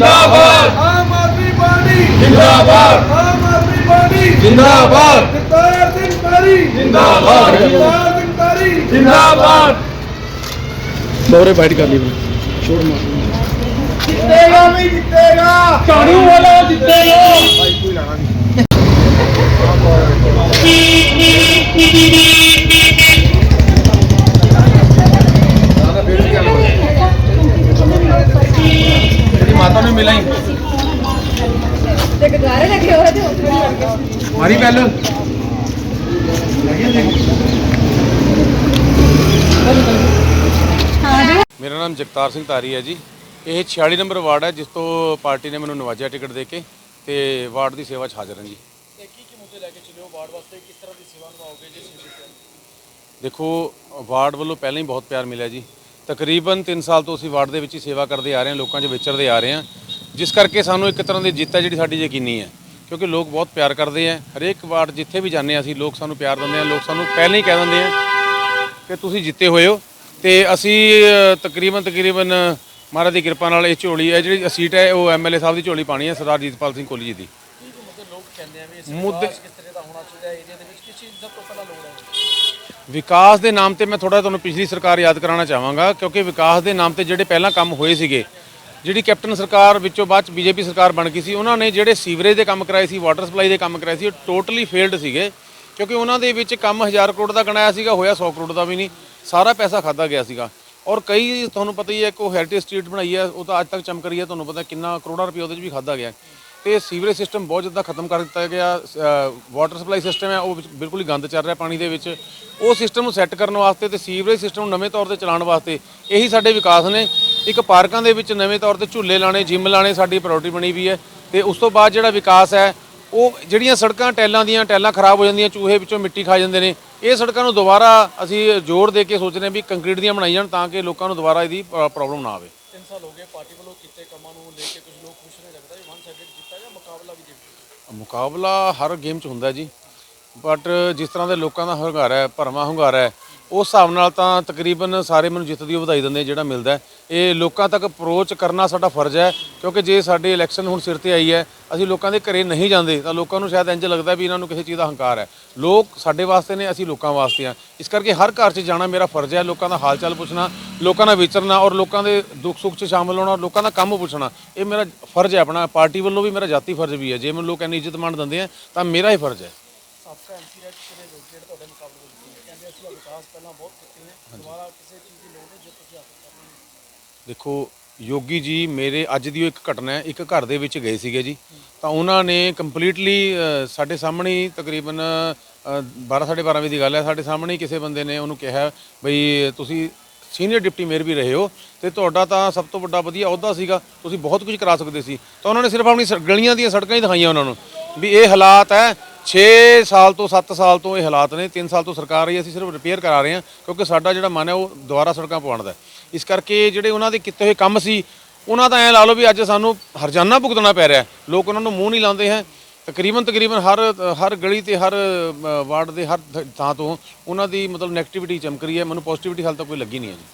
ਜਿੰਦਾਬਾਦ ਆਮ ਆਦਮੀ ਪਾਰਟੀ ਜਿੰਦਾਬਾਦ ਆਮ ਆਦਮੀ ਪਾਰਟੀ ਜਿੰਦਾਬਾਦ ਜਗਤਾਰ ਸਿੰਘ ਤਾਰੀ ਜਿੰਦਾਬਾਦ। ਜਗਤਾਰ ਸਿੰਘ ਤਾਰੀ ਜਿੰਦਾਬਾਦ ਦੋਰੇ ਬਾਈਟ ਕਰ ਲਈ ਬਈ ਛੋੜ ਮਾਰ ਜਿੱਤੇਗਾ ਵੀ ਜਿੱਤੇਗਾ ਝਾੜੂ ਵਾਲਾ ਜਿੱਤੇਗਾ ਤੇਰੀ ਮਾਤਾ ਨੂੰ ਮਿਲਾਈ ਤੇ ਗੁਰਦੁਆਰੇ ਲੱਗੇ ਹੋਏ ਤੇ ਉੱਥੇ ਵੀ ਲੱਗੇ ਮਾਰੀ ਪਹਿਲ ਮੇਰਾ ਨਾਮ ਜਗਤਾਰ ਸਿੰਘ ਤਾਰੀ ਹੈ ਜੀ। ਇਹ 46 ਨੰਬਰ ਵਾਰਡ ਹੈ ਜਿਸ ਤੋਂ ਪਾਰਟੀ ਨੇ ਮੈਨੂੰ ਨਵਾਜਿਆ ਟਿਕਟ ਦੇ ਕੇ ਤੇ ਵਾਰਡ ਦੀ ਸੇਵਾ 'ਚ ਹਾਜ਼ਰ ਹਾਂ ਜੀ। ਦੇਖੋ ਵਾਰਡ ਵੱਲੋਂ ਪਹਿਲਾਂ ਹੀ ਬਹੁਤ ਪਿਆਰ ਮਿਲਿਆ ਜੀ। ਤਕਰੀਬਨ 3 ਸਾਲ ਤੋਂ ਅਸੀਂ ਵਾਰਡ ਦੇ ਵਿੱਚ ਹੀ ਸੇਵਾ ਕਰਦੇ ਆ ਰਹੇ ਹਾਂ ਲੋਕਾਂ 'ਚ ਵਿਚਰਦੇ ਆ ਰਹੇ ਹਾਂ। ਜਿਸ ਕਰਕੇ ਸਾਨੂੰ ਇੱਕ ਤਰ੍ਹਾਂ ਦੀ ਜਿੱਤ ਹੈ ਜਿਹੜੀ ਸਾਡੀ ਯਕੀਨੀ ਹੈ ਕਿਉਂਕਿ ਲੋਕ ਬਹੁਤ ਪਿਆਰ ਕਰਦੇ ਆ। ਹਰੇਕ ਵਾਰਡ ਜਿੱਥੇ ਵੀ ਜਾਂਦੇ ਹਾਂ ਅਸੀਂ, ਲੋਕ ਸਾਨੂੰ ਪਿਆਰ ਦਿੰਦੇ ਆ। ਲੋਕ ਸਾਨੂੰ ਪਹਿਲਾਂ ਹੀ ਕਹਿ ਦਿੰਦੇ ਆ ਕਿ ਤੁਸੀਂ ਜਿੱਤੇ ਹੋਏ ਹੋ। ਤੇ ਅਸੀਂ ਤਕਰੀਬਨ ਤਕਰੀਬਨ, ਮਹਾਰਾਜ ਦੀ ਕਿਰਪਾ ਨਾਲ ਇਹ ਝੋਲੀ ਹੈ ਜਿਹੜੀ ਸੀਟ ਹੈ, ਉਹ ਐਮਐਲਏ ਸਾਹਿਬ ਦੀ ਝੋਲੀ ਪਾਣੀ ਹੈ ਸਰਦਾਰ ਜੀਤਪਾਲ ਸਿੰਘ ਕੋਹਲੀ ਜੀ ਦੀ। ਮੁੱਦੇ ਵਿਕਾਸ ਦੇ ਨਾਮ ਤੇ ਮੈਂ ਥੋੜਾ ਤੁਹਾਨੂੰ ਪਿਛਲੀ ਸਰਕਾਰ ਯਾਦ ਕਰਾਉਣਾ ਚਾਹਾਂਗਾ। ਕਿਉਂਕਿ ਵਿਕਾਸ ਦੇ ਨਾਮ ਤੇ ਜਿਹੜੇ ਪਹਿਲਾਂ ਕੰਮ ਹੋਏ ਸੀਗੇ ਜਿਹੜੀ ਕੈਪਟਨ ਸਰਕਾਰ ਵਿੱਚੋਂ ਬਾਅਦ ਚ ਬੀਜੇਪੀ ਸਰਕਾਰ ਬਣ ਗਈ ਸੀ, ਉਹਨਾਂ ਨੇ ਜਿਹੜੇ ਸੀਵਰੇਜ ਦੇ ਕੰਮ ਕਰਾਏ ਸੀ ਵਾਟਰ ਸਪਲਾਈ ਦੇ ਕੰਮ ਕਰਾਏ ਸੀ, ਉਹ ਟੋਟਲੀ ਫੇਲਡ ਸੀਗੇ। ਕਿਉਂਕਿ ਉਹਨਾਂ ਦੇ ਵਿੱਚ ਕੰਮ 1000 ਕਰੋੜ ਦਾ ਗਣਾਇਆ ਸੀਗਾ, ਹੋਇਆ 100 ਕਰੋੜ ਦਾ ਵੀ ਨਹੀਂ, ਸਾਰਾ ਪੈਸਾ ਖਾਦਾ ਗਿਆ ਸੀਗਾ। ਔਰ ਕਈ ਤੁਹਾਨੂੰ ਪਤਾ ਹੀ ਹੈ ਕਿ ਉਹ ਹੈਰੀਟੇਜ ਸਟਰੀਟ ਬਣਾਈ ਹੈ, ਉਹ ਤਾਂ ਅੱਜ ਤੱਕ ਚਮਕ ਰਹੀ ਹੈ, ਤੁਹਾਨੂੰ ਪਤਾ ਕਿੰਨਾ ਕਰੋੜਾਂ ਰੁਪਏ ਉਹਦੇ 'ਚ ਵੀ ਖਾਦਾ ਗਿਆ। ਤੇ ਸੀਵਰੇਜ ਸਿਸਟਮ ਬਹੁਤ ਜ਼ਿਆਦਾ ਖਤਮ ਕਰ ਦਿੱਤਾ ਗਿਆ ਵਾਟਰ ਸਪਲਾਈ ਸਿਸਟਮ ਹੈ, ਉਹ ਬਿਲਕੁਲ ਹੀ ਗੰਦ ਚੱਲ ਰਿਹਾ ਪਾਣੀ ਦੇ ਵਿੱਚ। ਉਹ ਸਿਸਟਮ ਨੂੰ ਸੈੱਟ ਕਰਨ ਵਾਸਤੇ ਤੇ ਸੀਵਰੇਜ ਸਿਸਟਮ ਨੂੰ ਨਵੇਂ ਤੌਰ ਤੇ ਚਲਾਉਣ ਵਾਸਤੇ ਇਹੀ ਸਾਡੇ ਵਿਕਾਸ ਨੇ। ਇੱਕ ਪਾਰਕਾਂ ਦੇ ਵਿੱਚ ਨਵੇਂ ਤੌਰ ਤੇ ਝੂਲੇ ਲਾਣੇ ਜਿਮ ਲਾਣੇ ਸਾਡੀ ਪ੍ਰਾਇੋਰਟੀ ਬਣੀ ਵੀ ਹੈ ਤੇ ਉਸ ਤੋਂ ਬਾਅਦ ਜਿਹੜਾ ਵਿਕਾਸ ਹੈ ਉਹ ਜਿਹੜੀਆਂ ਸੜਕਾਂ ਟੈਲਾਂ ਦੀਆਂ ਟੈਲਾਂ ਖਰਾਬ ਹੋ ਜਾਂਦੀਆਂ ਚੂਹੇ ਵਿੱਚੋਂ ਮਿੱਟੀ ਖਾ ਜਾਂਦੇ ਨੇ ਇਹ ਸੜਕਾਂ ਨੂੰ ਦੁਬਾਰਾ ਅਸੀਂ ਜੋੜ ਦੇ ਕੇ ਸੋਚ ਰਹੇ ਹਾਂ ਵੀ ਕੰਕਰੀਟ ਦੀਆਂ ਬਣਾਈ ਜਾਣ ਤਾਂ ਕਿ ਲੋਕਾਂ ਨੂੰ ਦੁਬਾਰਾ ਇਹਦੀ ਪ੍ਰੋਬਲਮ ਨਾ ਆਵੇ। ਮੁਕਾਬਲਾ ਹਰ ਗੇਮ 'ਚ ਹੁੰਦਾ ਜੀ ਬਟ ਜਿਸ ਤਰ੍ਹਾਂ ਦੇ ਲੋਕਾਂ ਦਾ ਹੰਗਾਰਾ ਹੈ ਭਰਮਾ ਹੰਗਾਰਾ ਹੈ ਉਸ ਹਿਸਾਬ ਨਾਲ ਤਾਂ ਤਕਰੀਬਨ ਸਾਰੇ ਮੈਨੂੰ ਜਿੱਤ ਦੀ ਵਧਾਈ ਦਿੰਦੇ ਜਿਹੜਾ ਮਿਲਦਾ ਇਹ ਲੋਕਾਂ ਤੱਕ ਅਪਰੋਚ ਕਰਨਾ ਸਾਡਾ ਫਰਜ਼ ਹੈ, ਕਿਉਂਕਿ ਜੇ ਸਾਡੇ ਇਲੈਕਸ਼ਨ ਹੁਣ ਸਿਰ ਤੇ ਆਈ ਹੈ, ਅਸੀਂ ਲੋਕਾਂ ਦੇ ਘਰੇ ਨਹੀਂ ਜਾਂਦੇ, ਤਾਂ ਲੋਕਾਂ ਨੂੰ ਸ਼ਾਇਦ ਇੰਜ ਲੱਗਦਾ ਵੀ ਇਹਨਾਂ ਨੂੰ ਕਿਸੇ ਚੀਜ਼ ਦਾ ਹੰਕਾਰ ਹੈ। ਲੋਕ ਸਾਡੇ ਵਾਸਤੇ ਨੇ, ਅਸੀਂ ਲੋਕਾਂ ਵਾਸਤੇ ਹਾਂ। ਇਸ ਕਰਕੇ ਹਰ ਘਰ 'ਚ ਜਾਣਾ ਮੇਰਾ ਫਰਜ਼ ਹੈ, ਲੋਕਾਂ ਦਾ ਹਾਲ ਚਾਲ ਪੁੱਛਣਾ, ਲੋਕਾਂ ਨਾਲ ਵਿਚਰਨਾ ਔਰ ਲੋਕਾਂ ਦੇ ਦੁੱਖ ਸੁੱਖ 'ਚ ਸ਼ਾਮਲ ਹੋਣਾ ਔਰ ਲੋਕਾਂ ਦਾ ਕੰਮ ਪੁੱਛਣਾ, ਇਹ ਮੇਰਾ ਫਰਜ਼ ਹੈ ਆਪਣਾ। ਪਾਰਟੀ ਵੱਲੋਂ ਵੀ ਮੇਰਾ ਜਾਤੀ ਫਰਜ਼ ਵੀ ਹੈ। ਜੇ ਮੈਨੂੰ ਲੋਕ ਇੰਨੀ ਇੱਜ਼ਤ ਮਾਣ ਦਿੰਦੇ ਆ, ਤਾਂ ਮੇਰਾ ਹੀ ਫਰਜ਼ ਹੈ। ਦੇਖੋ ਯੋਗੀ ਜੀ ਮੇਰੇ ਅੱਜ ਦੀ ਉਹ ਇੱਕ ਘਟਨਾ ਹੈ ਇੱਕ ਘਰ ਦੇ ਵਿੱਚ ਗਏ ਸੀਗੇ ਜੀ। ਤਾਂ ਉਹਨਾਂ ਨੇ ਕੰਪਲੀਟਲੀ ਸਾਡੇ ਸਾਹਮਣੇ ਹੀ ਤਕਰੀਬਨ 12 12:30 ਵਜੇ ਦੀ ਗੱਲ ਹੈ ਸਾਡੇ ਸਾਹਮਣੇ ਹੀ ਕਿਸੇ ਬੰਦੇ ਨੇ ਉਹਨੂੰ ਕਿਹਾ ਬਈ ਤੁਸੀਂ ਸੀਨੀਅਰ ਡਿਪਟੀ ਮੇਅਰ ਵੀ ਰਹੇ ਹੋ ਤੇ ਤੁਹਾਡਾ ਤਾਂ ਸਭ ਤੋਂ ਵੱਡਾ ਵਧੀਆ ਅਹੁਦਾ ਸੀਗਾ ਤੁਸੀਂ ਬਹੁਤ ਕੁਝ ਕਰਾ ਸਕਦੇ ਸੀ। ਤਾਂ ਉਹਨਾਂ ਨੇ ਸਿਰਫ ਆਪਣੀ ਸ- ਗਲੀਆਂ ਦੀਆਂ ਸੜਕਾਂ ਹੀ ਦਿਖਾਈਆਂ ਉਹਨਾਂ ਨੂੰ ਵੀ ਇਹ ਹਾਲਾਤ ਹੈ 6 ਸਾਲ ਤੋਂ 7 ਸਾਲ ਤੋਂ ਇਹ ਹਾਲਾਤ ਨੇ 3 ਸਾਲ ਤੋਂ ਸਰਕਾਰ ਰਹੀ ਅਸੀਂ ਸਿਰਫ ਰਿਪੇਅਰ ਕਰਾ ਰਹੇ ਹਾਂ, ਕਿਉਂਕਿ ਸਾਡਾ ਜਿਹੜਾ ਮਨ ਹੈ ਉਹ ਦੁਬਾਰਾ ਸੜਕਾਂ ਪਵਾਉਣ ਦਾ ਇਸ ਕਰਕੇ ਜਿਹੜੇ ਉਹਨਾਂ ਦੇ ਕੀਤੇ ਹੋਏ ਕੰਮ ਸੀ, ਉਹਨਾਂ ਦਾ ਐ ਲਾ ਲਓ ਵੀ ਅੱਜ ਸਾਨੂੰ ਹਰਜਾਨਾ ਭੁਗਤਣਾ ਪੈ ਰਿਹਾ ਲੋਕ ਉਹਨਾਂ ਨੂੰ ਮੂੰਹ ਨਹੀਂ ਲਾਉਂਦੇ ਹੈ। ਤਕਰੀਬਨ ਤਕਰੀਬਨ ਹਰ ਹਰ ਗਲੀ ਤੇ, ਹਰ ਵਾਰਡ ਦੇ ਹਰ ਥਾਂ ਤੋਂ ਉਹਨਾਂ ਦੀ ਮਤਲਬ ਨੈਗੇਟਿਵਿਟੀ ਚਮਕ ਰਹੀ ਹੈ। ਮੈਨੂੰ ਪੋਜ਼ਿਟਿਵਿਟੀ ਹਾਲ ਤੱਕ ਕੋਈ ਲੱਗੀ ਨਹੀਂ ਹੈ ਜੀ।